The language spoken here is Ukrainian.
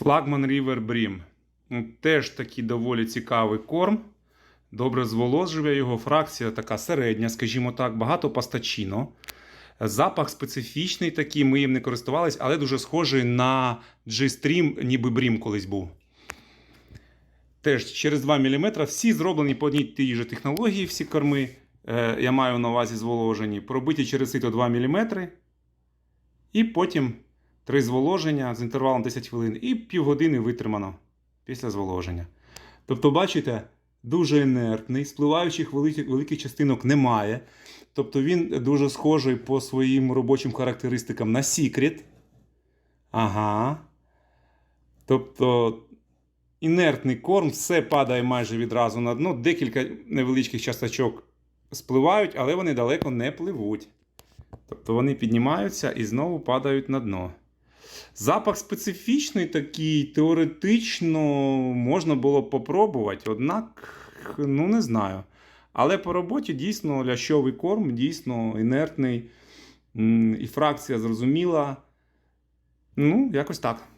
Флагман River Brim. Ну, Теж такий доволі цікавий корм. Добре зволожує його. Фракція така середня, скажімо так, багато пастачино. Запах специфічний такий, ми їм не користувались, але дуже схожий на G-Stream, ніби Brim колись був. Теж через 2 мм. Всі зроблені по одній тій же технології, всі корми. Е, я маю на увазі зволожені. Пробиті через сито 2 мм. І потім три зволоження з інтервалом 10 хвилин і півгодини витримано після зволоження. Тобто, бачите, дуже інертний, спливаючих великих, великих частинок немає. Тобто він дуже схожий по своїм робочим характеристикам на Secret. Ага. Тобто інертний корм, все падає майже відразу на дно. Декілька невеличких часточок спливають, але вони далеко не пливуть. Тобто вони піднімаються і знову падають на дно. Запах специфічний такий, теоретично можна було попробувати, однак, ну не знаю. Але по роботі дійсно лящовий корм, дійсно інертний. І фракція зрозуміла. Ну, якось так.